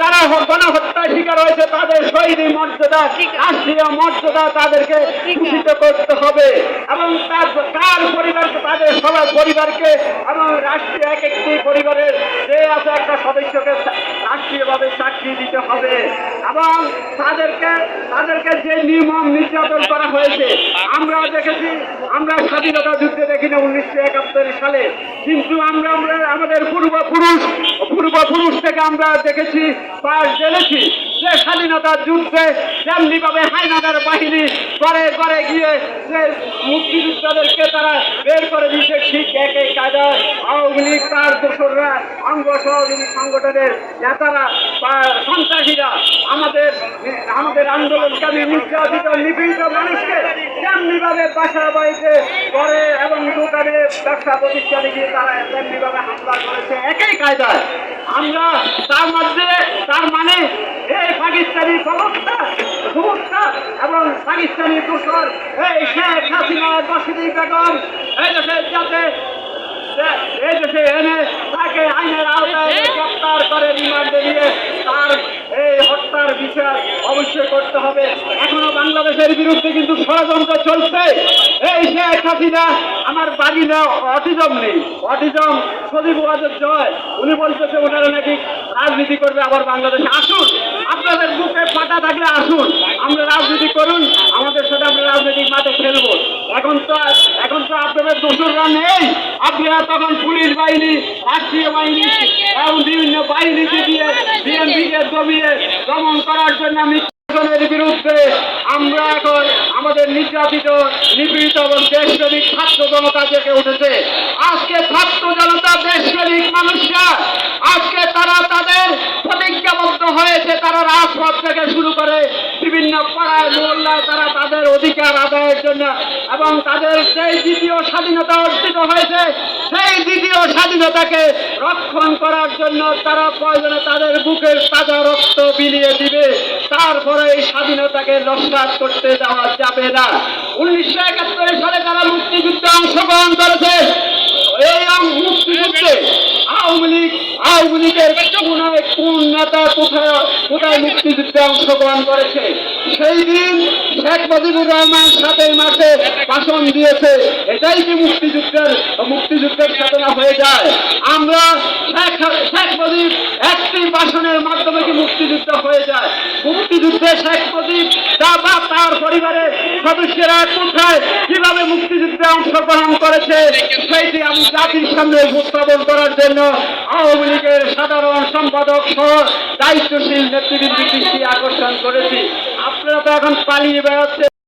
যারা গণহত্যার শিকার হয়েছে তাদের শহীদী মর্যাদা রাষ্ট্রীয় মর্যাদা তাদেরকে ভূষিত করতে হবে। এবং তার তার পরিবারকে তাদের সবার পরিবারকে এবং রাষ্ট্রীয় এক একটি পরিবারের যে আছে একটা সদস্যকে হবে। এবং তাদেরকে তাদেরকে যে নির্মম নির্যাতন করা হয়েছে, আমরা দেখেছি, আমরা স্বাধীনতা যুদ্ধে দেখি না উনিশশো একাত্তর সালে। কিন্তু আমরা আমরা আমাদের পূর্বপুরুষ পূর্বপুরুষ থেকে আমরা দেখেছি বা জেনেছি যে স্বাধীনতা যুদ্ধে যেমনি ভাবে হাইনাদার বাহিনী করে করে গিয়ে যে মুক্তিযোদ্ধাদেরকে তারা বের করে দিয়েছে, ঠিক একই কায়দায় আওয়ামী লীগ, তার দোসররা, অঙ্গ সহযোগী সংগঠনের নেতারা বা সন্ত্রাসীরা আমাদের আমাদের আন্দোলনকারী নির্যাতিত, নিপীড়িত মানুষকে তেমনি ভাবে বাসা বাড়িতে করে এবং দোকানে ব্যবসা প্রতিষ্ঠানে গিয়ে তারা তেমনি ভাবে হামলা করেছে, একই কায়দায়। আমরা তার মধ্যে তার মানে এই পাকিস্তানি প্রবক্তা প্রবক্তা এবং পাকিস্তানি দোসর এই শেখ হাসিনা দশিদি বেগম এই দেশে যাতে এই দেশে এনে তাকে আইনের আওতায় গ্রেপ্তার করে রিমান্ডে নিয়ে তার এই হত্যার বিচার অবশ্যই করতে হবে। এখনও বাংলাদেশের বিরুদ্ধে কিন্তু ষড়যন্ত্র চলছে। এই শেখ হাসিনা আমার বাড়ি না অটিজম নেই। অটিজম সজীব জয়। উনি বলতেছে ওনারা নাকি রাজনীতি করবে আবার বাংলাদেশে আসুন। আপনাদের বুকে পাটা থাকলে আসুন। আমরা রাজনীতি করুন, আমাদের সাথে আমরা রাজনৈতিক মাঠে খেলব। এখন তো এখন তো আপনাদের দোসররা নেই। আপনারা তখন পুলিশ বাহিনী, রাষ্ট্রীয় বাহিনী, এবং বিভিন্ন বাহিনীকে দিয়ে বিএনপিকে দমিয়ে দমন করার জন্য মিত্রের বিরুদ্ধে আমরা এখন আমাদের নির্যাতিত, নিপীড়িত এবং দেশপ্রেমিক ছাত্র জনতা জেগে উঠেছে। আজকে ছাত্র জনতা, দেশপ্রেমিক মানুষরা, আজকে তারা তাদের তারা রাজপথ থেকে শুরু করে বিভিন্ন পাড়ায় মহল্লায় তারা তাদের অধিকার আদায়ের জন্য এবং তাদের সেই দ্বিতীয় স্বাধীনতা অর্জিত হয়েছে, সেই দ্বিতীয় স্বাধীনতাকে রক্ষণ করার জন্য তারা প্রয়োজনে তাদের বুকের তাজা রক্ত বিলিয়ে দিবে, তারপরে এই স্বাধীনতাকে নস্বাত করতে দেওয়া যাবে না। উনিশশো একাত্তর সালে যারা মুক্তিযুদ্ধে অংশগ্রহণ করেছে এই আম- মুক্তিযুদ্ধে আওয়ামী লীগ আওয়ামী লীগের কোন কোন নেতা কোথায় কোথায় মুক্তিযুদ্ধে অংশগ্রহণ করেছে। সেই দিন শেখ মুজিবুর রহমান সাতই মাসে ভাষণ দিয়েছে, এটাই কি মুক্তিযুদ্ধের মুক্তিযুদ্ধের চেতনা হয়ে যায়? আমরা শেখ মুজিব একটি ভাষণের মাধ্যমে কি মুক্তিযুদ্ধ হয়ে যায়? মুক্তিযুদ্ধে শেখ মুজিব তা তার পরিবারের সদস্যরা কোথায় কীভাবে মুক্তিযুদ্ধে অংশগ্রহণ করেছে? জাতির সামনে উপস্থাপন করার জন্য আওয়ামী লীগের সাধারণ সম্পাদক সহ দায়িত্বশীল নেতৃবৃন্দ দৃষ্টি আকর্ষণ করেছি। আপনারা তো এখন পালিয়ে বেড়াচ্ছে